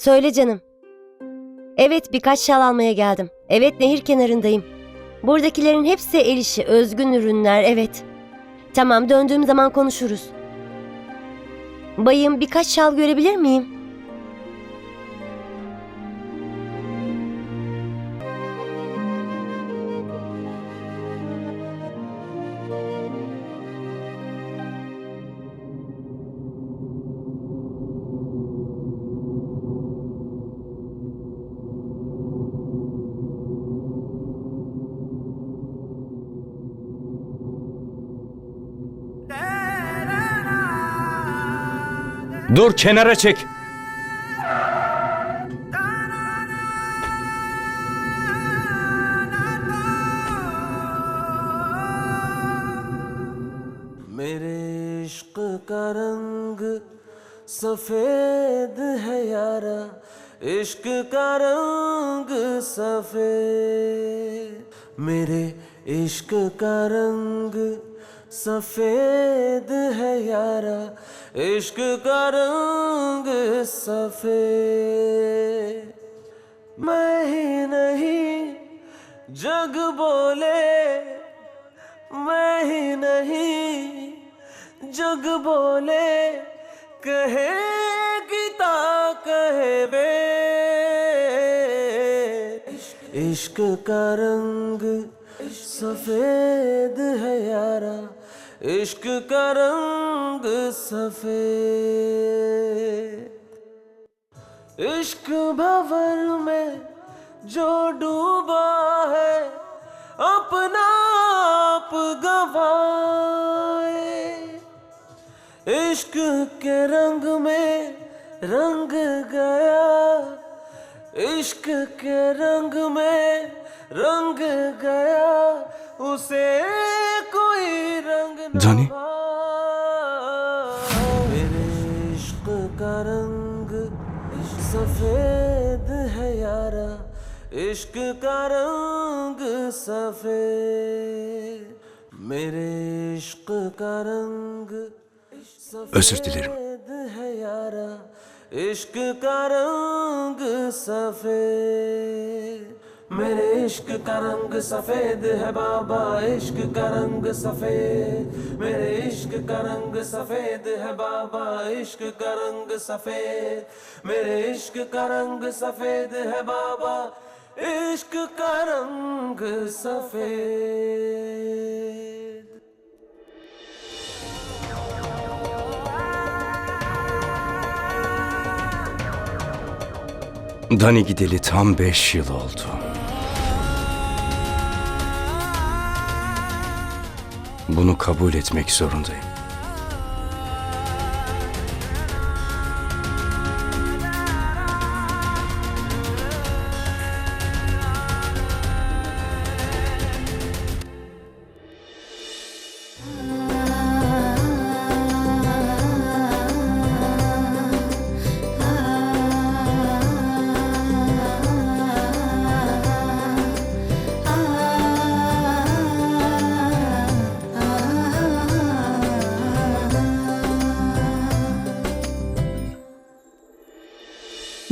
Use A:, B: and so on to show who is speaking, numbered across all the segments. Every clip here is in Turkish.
A: Söyle canım. Evet birkaç şal almaya geldim. Evet nehir kenarındayım. Buradakilerin hepsi el işi, özgün ürünler, evet. Tamam döndüğüm zaman konuşuruz. Bayım birkaç şal görebilir miyim?
B: Dur kenara çek.
C: मेरे इश्क का रंग सफेद है यारा इश्क का रंग सफेद मेरे इश्क का रंग सफ़ेद है यारा, इश्क का रंग सफ़ेद। मैं ही नहीं, जग बोले। मैं ही नहीं, जग बोले। कहे गीता कहे वे इश्क का रंग सफ़ेद है यारा इश्क का रंग सफ़ेद। इश्क भवर में जो डूबा है, अपना आप गवाए। इश्क के रंग में रंग गया, इश्क के रंग में रंग गया, उसे कोई रंग न
B: जानी?
C: भाए। मेरे इश्क का रंग सफेद है यारा इश्क का रंग सफेद मेरे इश्क का रंग
B: Özür dilerim.
C: सफेद है यारा इश्क का रंग सफेद मेरे इश्क का रंग सफेद है बाबा इश्क का रंग सफेद मेरे इश्क का रंग सफेद है बाबा इश्क का रंग सफेद मेरे इश्क का रंग सफेद है बाबा इश्क का रंग सफेद
B: Dani gideli tam beş yıl oldu. Bunu kabul etmek zorundayım.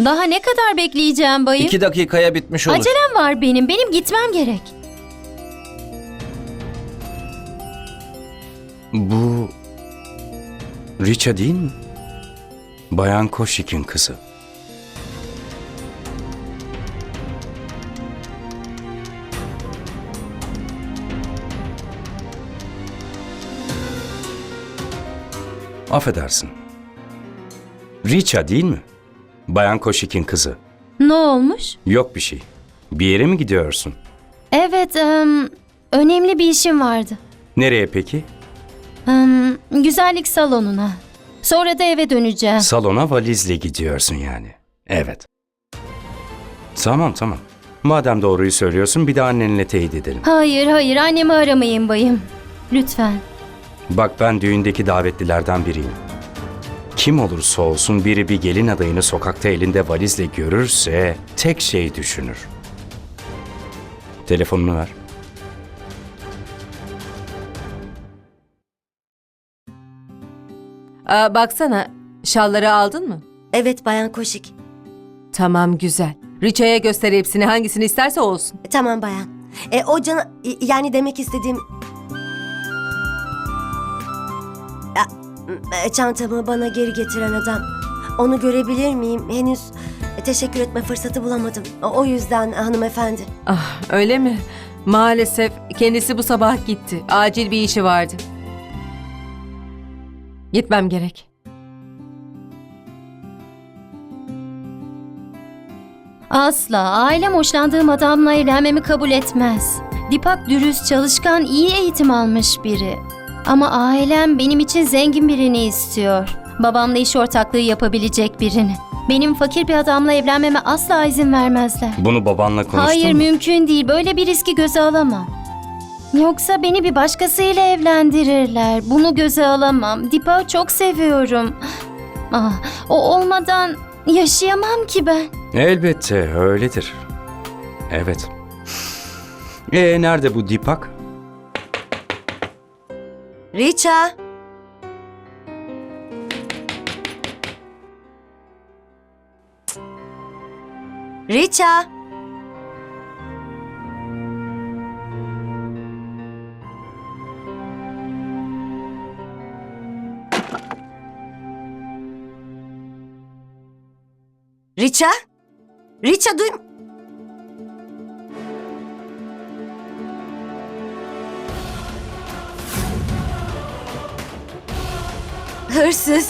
D: Daha ne kadar bekleyeceğim bayım?
E: İki dakikaya bitmiş olur.
D: Acelem var benim. Benim gitmem gerek.
B: Bu... Richa değil mi? Bayan Koşik'in kızı. Affedersin. Richa değil mi? Bayan Koşik'in kızı.
D: Ne olmuş?
B: Yok bir şey. Bir yere mi gidiyorsun?
D: Evet, em, önemli bir işim vardı.
B: Nereye peki?
D: Em, güzellik salonuna. Sonra da eve döneceğim.
B: Salona valizle gidiyorsun yani. Evet. Tamam tamam. Madem doğruyu söylüyorsun bir de annenle teyit edelim.
D: Hayır, hayır. Annemi aramayın bayım. Lütfen.
B: Bak ben düğündeki davetlilerden biriyim. Kim olursa olsun biri bir gelin adayını sokakta elinde valizle görürse tek şey düşünür. Telefonunu ver.
F: Aa, baksana şalları aldın mı?
A: Evet Bayan Koşik.
E: Tamam güzel. Richa'ya göster hepsini hangisini isterse olsun.
A: Tamam bayan. E, o cana... Yani demek istediğim... Çantamı bana geri getiren adam. Onu görebilir miyim? Henüz teşekkür etme fırsatı bulamadım. O yüzden hanımefendi.
E: Ah öyle mi? Maalesef kendisi bu sabah gitti. Acil bir işi vardı. Gitmem gerek.
D: Asla ailem hoşlandığım adamla evlenmemi kabul etmez. Dipak dürüst, çalışkan, iyi eğitim almış biri. Ama ailem benim için zengin birini istiyor. Babamla iş ortaklığı yapabilecek birini. Benim fakir bir adamla evlenmeme asla izin vermezler.
B: Bunu babanla konuştun
D: Hayır
B: mu?
D: mümkün değil. Böyle bir riski göze alamam. Yoksa beni bir başkasıyla evlendirirler. Bunu göze alamam. Dipak'ı çok seviyorum. Ah, o olmadan yaşayamam ki ben.
B: Elbette öyledir. Evet. E nerede bu Dipak?
A: Richa! Richa! Richa? Richa duy... Hırsız.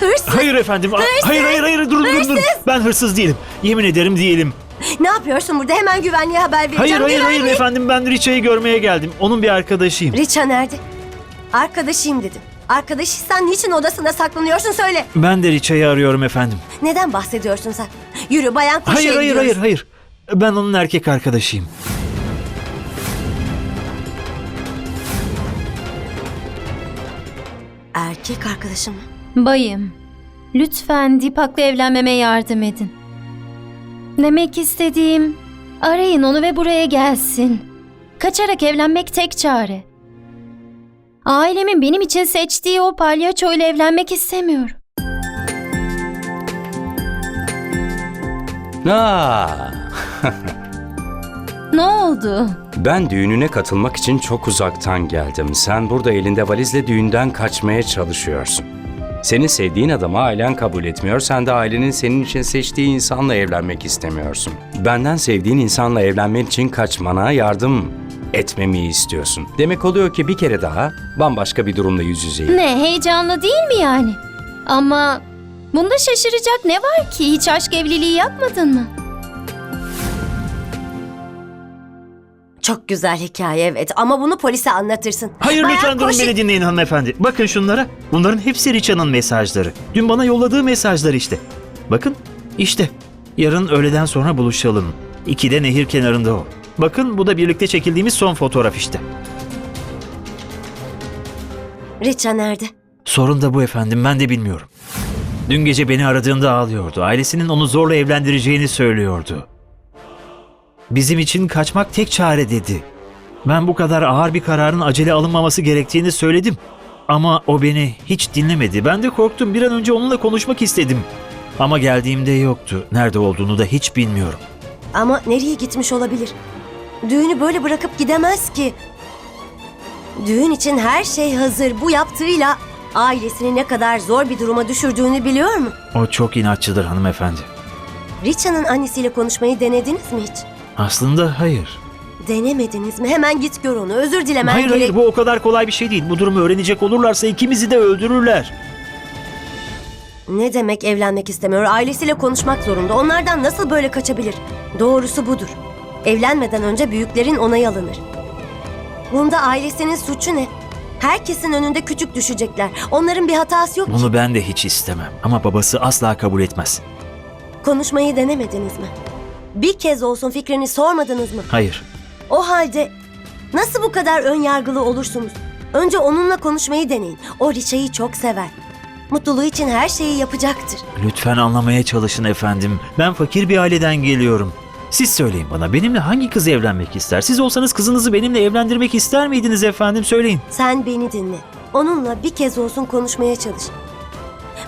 A: Hırsız.
F: Hayır efendim. a- Hayır hayır hayır durun durun durun. Ben hırsız değilim. Yemin ederim değilim.
A: Ne yapıyorsun burada? Hemen güvenliğe haber vereceğim.
F: Hayır hayır hayır
A: Güvenliğe-
F: efendim ben Richa'yı görmeye geldim. Onun bir arkadaşıyım.
A: Richa nerede? Arkadaşıyım dedim. Arkadaşıysan niçin odasında saklanıyorsun söyle.
F: Ben de Richa'yı arıyorum efendim.
A: Neden bahsediyorsun sen? Yürü bayan koşuya
F: Hayır hayır
A: gidiyoruz.
F: hayır hayır. Ben onun erkek arkadaşıyım.
A: Erkek arkadaşım?
D: Bayım, lütfen Dipak'la evlenmeme yardım edin. Demek istediğim, arayın onu ve buraya gelsin. Kaçarak evlenmek tek çare. Ailemin benim için seçtiği o palyaçoyla evlenmek istemiyorum.
B: Aa,
D: Ne oldu?
B: Ben düğününe katılmak için çok uzaktan geldim. Sen burada elinde valizle düğünden kaçmaya çalışıyorsun. Seni sevdiğin adamı ailen kabul etmiyor. Sen de ailenin senin için seçtiği insanla evlenmek istemiyorsun. Benden sevdiğin insanla evlenmen için kaçmana yardım etmemi istiyorsun. Demek oluyor ki bir kere daha bambaşka bir durumla yüz yüzeyim.
D: Ne heyecanlı değil mi yani? Ama bunda şaşıracak ne var ki? Hiç aşk evliliği yapmadın mı?
A: Çok güzel hikaye evet ama bunu polise anlatırsın.
F: Hayır
A: Bayan
F: lütfen durun
A: koşu-
F: beni dinleyin hanımefendi. Bakın şunlara. Bunların hepsi Richa'nın mesajları. Dün bana yolladığı mesajlar işte. Bakın işte. Yarın öğleden sonra buluşalım. İkide nehir kenarında o. Bakın bu da birlikte çekildiğimiz son fotoğraf işte.
A: Richa nerede?
F: Sorun da bu efendim ben de bilmiyorum. Dün gece beni aradığında ağlıyordu. Ailesinin onu zorla evlendireceğini söylüyordu. Bizim için kaçmak tek çare dedi. Ben bu kadar ağır bir kararın acele alınmaması gerektiğini söyledim. Ama o beni hiç dinlemedi. Ben de korktum. Bir an önce onunla konuşmak istedim. Ama geldiğimde yoktu. Nerede olduğunu da hiç bilmiyorum.
A: Ama nereye gitmiş olabilir? Düğünü böyle bırakıp gidemez ki. Düğün için her şey hazır. Bu yaptığıyla ailesini ne kadar zor bir duruma düşürdüğünü biliyor mu?
F: O çok inatçıdır hanımefendi.
A: Richa'nın annesiyle konuşmayı denediniz mi hiç?
F: Aslında hayır.
A: Denemediniz mi? Hemen git gör onu. Özür dilemen
F: hayır
A: gerek.
F: hayır bu o kadar kolay bir şey değil. Bu durumu öğrenecek olurlarsa ikimizi de öldürürler.
A: Ne demek evlenmek istemiyor? Ailesiyle konuşmak zorunda. Onlardan nasıl böyle kaçabilir? Doğrusu budur. Evlenmeden önce büyüklerin onayı alınır. Bunda ailesinin suçu ne? Herkesin önünde küçük düşecekler. Onların bir hatası yok ki.
F: Bunu ben de hiç istemem. Ama babası asla kabul etmez.
A: Konuşmayı denemediniz mi? Bir kez olsun fikrini sormadınız mı?
F: Hayır.
A: O halde nasıl bu kadar ön yargılı olursunuz? Önce onunla konuşmayı deneyin. O Richa'yı çok sever. Mutluluğu için her şeyi yapacaktır.
F: Lütfen anlamaya çalışın efendim. Ben fakir bir aileden geliyorum. Siz söyleyin bana benimle hangi kız evlenmek ister? Siz olsanız kızınızı benimle evlendirmek ister miydiniz efendim? Söyleyin.
A: Sen beni dinle. Onunla bir kez olsun konuşmaya çalış.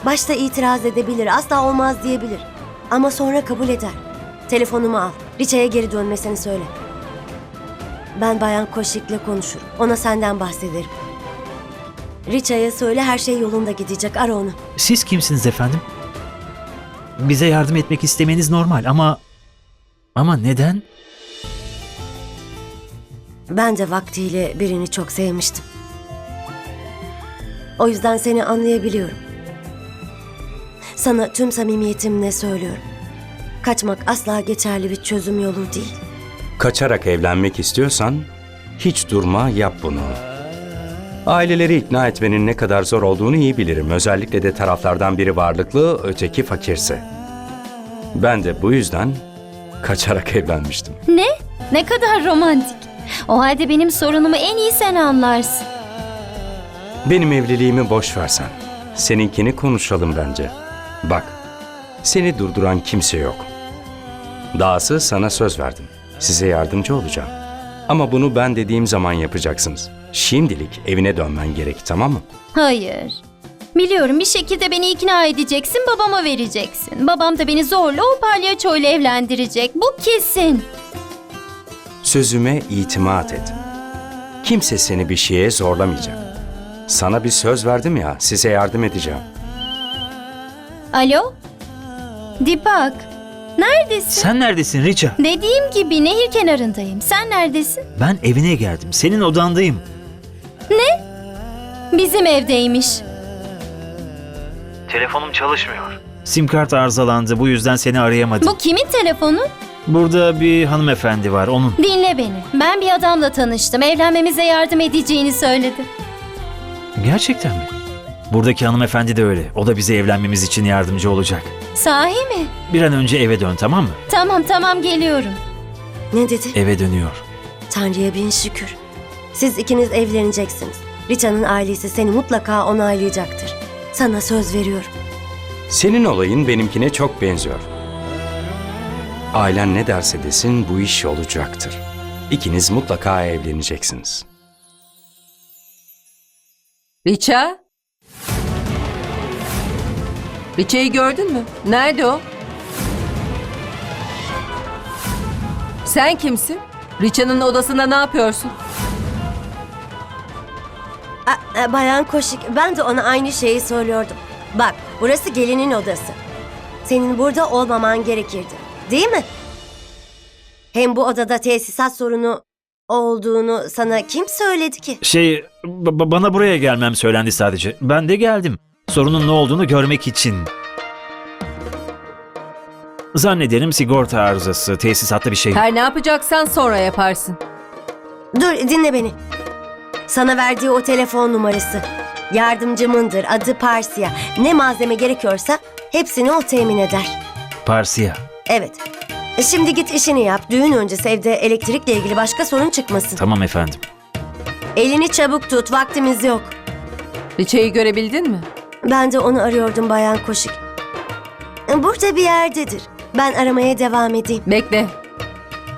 A: Başta itiraz edebilir, asla olmaz diyebilir. Ama sonra kabul eder. Telefonumu al. Richa'ya geri dönmesini söyle. Ben Bayan Koşik'le konuşurum. Ona senden bahsederim. Richa'ya söyle her şey yolunda gidecek. Ara onu.
F: Siz kimsiniz efendim? Bize yardım etmek istemeniz normal ama... Ama neden?
A: Ben de vaktiyle birini çok sevmiştim. O yüzden seni anlayabiliyorum. Sana tüm samimiyetimle söylüyorum. Kaçmak asla geçerli bir çözüm yolu değil.
B: Kaçarak evlenmek istiyorsan hiç durma yap bunu. Aileleri ikna etmenin ne kadar zor olduğunu iyi bilirim. Özellikle de taraflardan biri varlıklı, öteki fakirse. Ben de bu yüzden kaçarak evlenmiştim.
D: Ne? Ne kadar romantik. O halde benim sorunumu en iyi sen anlarsın.
B: Benim evliliğimi boş versen. Seninkini konuşalım bence. Bak, seni durduran kimse yok. Dahası sana söz verdim. Size yardımcı olacağım. Ama bunu ben dediğim zaman yapacaksınız. Şimdilik evine dönmen gerek tamam mı?
D: Hayır. Biliyorum bir şekilde beni ikna edeceksin, babama vereceksin. Babam da beni zorla o palyaçoyla evlendirecek. Bu kesin.
B: Sözüme itimat et. Kimse seni bir şeye zorlamayacak. Sana bir söz verdim ya, size yardım edeceğim.
D: Alo? Dipak, neredesin?
F: Sen neredesin Richa?
D: Dediğim gibi nehir kenarındayım. Sen neredesin?
F: Ben evine geldim. Senin odandayım.
D: Bizim evdeymiş.
F: Telefonum çalışmıyor. Sim kart arızalandı. Bu yüzden seni arayamadım.
D: Bu kimin telefonu?
F: Burada bir hanımefendi var. Onun.
D: Dinle beni. Ben bir adamla tanıştım. Evlenmemize yardım edeceğini söyledi.
F: Gerçekten mi? Buradaki hanımefendi de öyle. O da bize evlenmemiz için yardımcı olacak.
D: Sahi mi?
F: Bir an önce eve dön tamam mı?
D: Tamam tamam geliyorum.
A: Ne dedi?
F: Eve dönüyor.
A: Tanrı'ya bin şükür. Siz ikiniz evleneceksiniz. Richa'nın ailesi seni mutlaka onaylayacaktır. Sana söz veriyorum.
B: Senin olayın benimkine çok benziyor. Ailen ne derse desin bu iş olacaktır. İkiniz mutlaka evleneceksiniz.
E: Richa? Richa'yı gördün mü? Nerede o? Sen kimsin? Richa'nın odasında ne yapıyorsun?
A: A- a, Bayan Koşik, ben de ona aynı şeyi söylüyordum. Bak, burası gelinin odası. Senin burada olmaman gerekirdi. Değil mi? Hem bu odada tesisat sorunu olduğunu sana kim söyledi ki?
F: Şey, ba- bana buraya gelmem söylendi sadece. Ben de geldim. Sorunun ne olduğunu görmek için. Zannederim sigorta arızası, tesisatta bir şey.
E: Her ne yapacaksan sonra yaparsın.
A: Dur, dinle beni. Sana verdiği o telefon numarası. Yardımcımındır, adı Parsiya. Ne malzeme gerekiyorsa hepsini o temin eder.
F: Parsiya.
A: Evet. E, Şimdi git işini yap. Düğün öncesi evde elektrikle ilgili başka sorun çıkmasın.
F: Tamam efendim.
A: Elini çabuk tut, vaktimiz yok.
E: Richa'yı görebildin mi?
A: Ben de onu arıyordum Bayan Koşik. Burada bir yerdedir. Ben aramaya devam edeyim.
E: Bekle.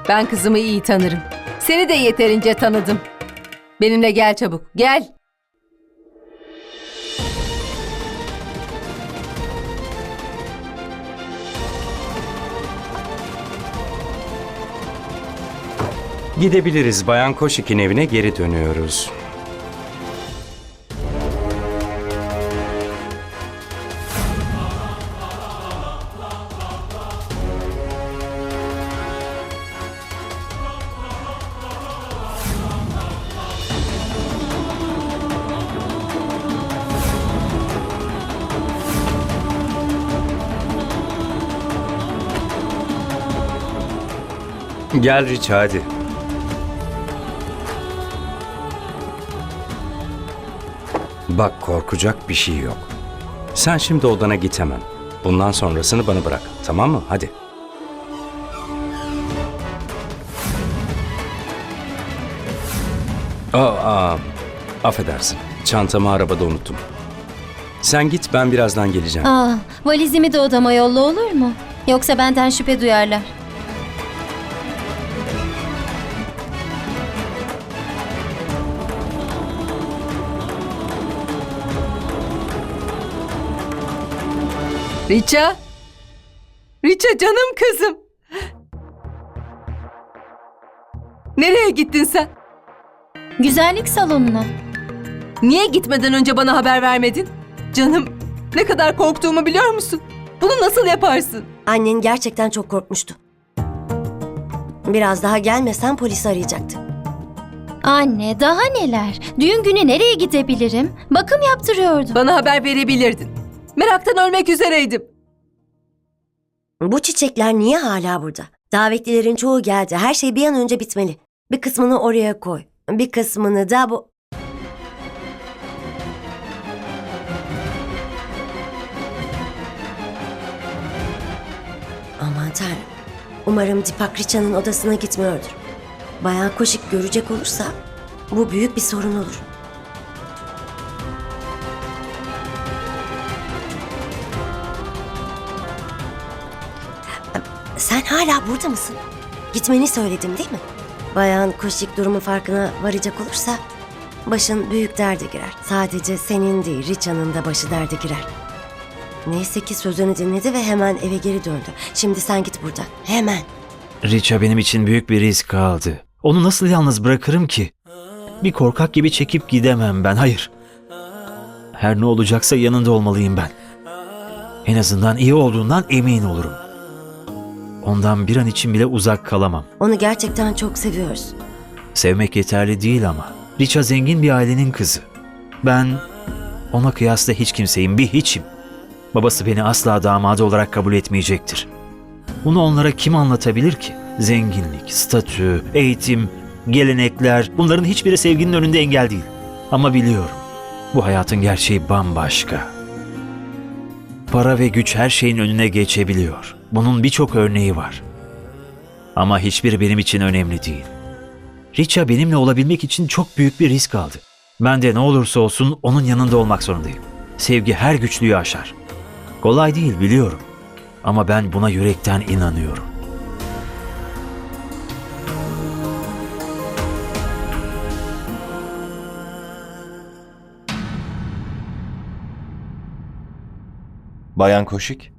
E: Ben kızımı iyi tanırım. Seni de yeterince tanıdım. Benimle gel çabuk. Gel.
B: Gidebiliriz. Bayan Koşik'in evine geri dönüyoruz. Gel Richa hadi. Bak korkacak bir şey yok. Sen şimdi odana git hemen. Bundan sonrasını bana bırak. Tamam mı? Hadi. Aa, aa, affedersin. Çantamı arabada unuttum. Sen git ben birazdan geleceğim.
D: Aa, valizimi de odama yolla olur mu? Yoksa benden şüphe duyarlar.
E: Richa. Richa canım kızım. Nereye gittin sen?
D: Güzellik salonuna.
E: Niye gitmeden önce bana haber vermedin? Canım ne kadar korktuğumu biliyor musun? Bunu nasıl yaparsın?
A: Annen gerçekten çok korkmuştu. Biraz daha gelmesen polisi arayacaktı.
D: Anne daha neler? Düğün günü nereye gidebilirim? Bakım yaptırıyordum.
E: Bana haber verebilirdin. Meraktan ölmek üzereydim.
A: Bu çiçekler niye hala burada? Davetlilerin çoğu geldi. Her şey bir an önce bitmeli. Bir kısmını oraya koy. Bir kısmını da bu... Aman tanrım. Umarım Dipak Richa'nın odasına gitmiyordur. Bayan Koşik görecek olursa bu büyük bir sorun olur. Sen hala burada mısın? Gitmeni söyledim değil mi? Bayan Koşik durumun farkına varacak olursa başın büyük derde girer. Sadece senin değil Richa'nın da başı derde girer. Neyse ki sözünü dinledi ve hemen eve geri döndü. Şimdi sen git buradan. Hemen.
F: Richa benim için büyük bir risk aldı. Onu nasıl yalnız bırakırım ki? Bir korkak gibi çekip gidemem ben, hayır. Her ne olacaksa yanında olmalıyım ben. En azından iyi olduğundan emin olurum. Ondan bir an için bile uzak kalamam.
A: Onu gerçekten çok seviyoruz.
F: Sevmek yeterli değil ama. Richa zengin bir ailenin kızı. Ben ona kıyasla hiç kimseyim, bir hiçim. Babası beni asla damadı olarak kabul etmeyecektir. Bunu onlara kim anlatabilir ki? Zenginlik, statü, eğitim, gelenekler bunların hiçbiri sevginin önünde engel değil. Ama biliyorum bu hayatın gerçeği bambaşka. Para ve güç her şeyin önüne geçebiliyor. Bunun birçok örneği var. Ama hiçbiri benim için önemli değil. Richa benimle olabilmek için çok büyük bir risk aldı. Ben de ne olursa olsun onun yanında olmak zorundayım. Sevgi her güçlüğü aşar. Kolay değil biliyorum. Ama ben buna yürekten inanıyorum.
G: Bayan Koşik,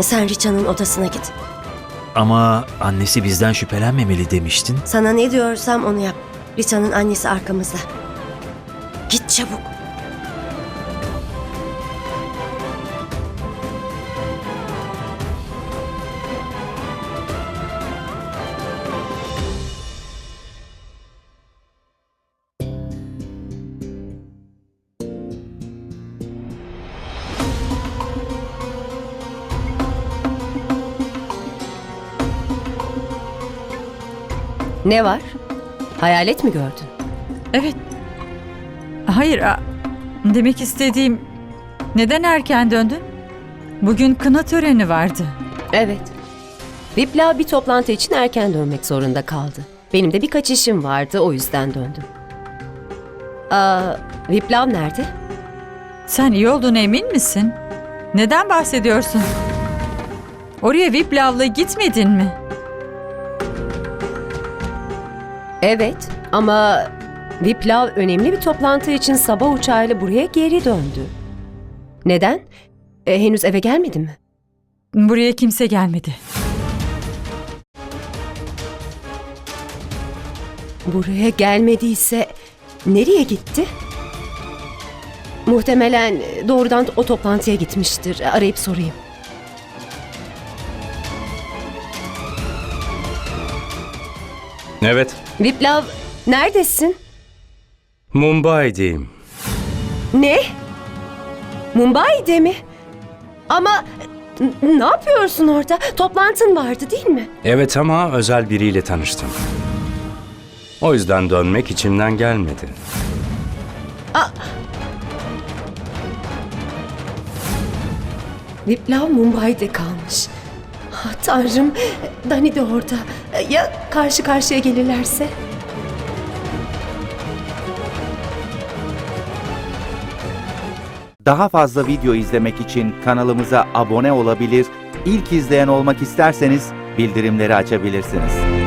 A: Sen Richa'nın odasına git.
F: Ama annesi bizden şüphelenmemeli demiştin.
A: Sana ne diyorsam onu yap. Richa'nın annesi arkamızda. Git çabuk.
E: Ne var? Hayalet mi gördün?
H: Evet. Hayır, a- demek istediğim neden erken döndün? Bugün kına töreni vardı.
I: Evet. Vipla bir toplantı için erken dönmek zorunda kaldı. Benim de birkaç işim vardı o yüzden döndüm. Aa, Viplav nerede?
H: Sen iyi olduğuna emin misin? Neden bahsediyorsun? Oraya Viplav'la gitmedin mi?
I: Evet ama Viplav önemli bir toplantı için sabah uçağıyla buraya geri döndü. Neden? E, henüz eve gelmedi mi?
H: Buraya kimse gelmedi.
I: Buraya gelmediyse nereye gitti? Muhtemelen doğrudan o toplantıya gitmiştir. Arayıp sorayım.
B: Evet,
I: Viplav neredesin?
B: Mumbai'deyim.
I: Ne? Mumbai'de mi? Ama n- ne yapıyorsun orada? Toplantın vardı değil mi?
B: Evet ama özel biriyle tanıştım. O yüzden dönmek içimden gelmedi.
I: Viplav Mumbai'de kalmış. Ah, tanrım, Dani de orada. Ya karşı karşıya gelirlerse?
J: Daha fazla video izlemek için kanalımıza abone olabilir, ilk izleyen olmak isterseniz bildirimleri açabilirsiniz.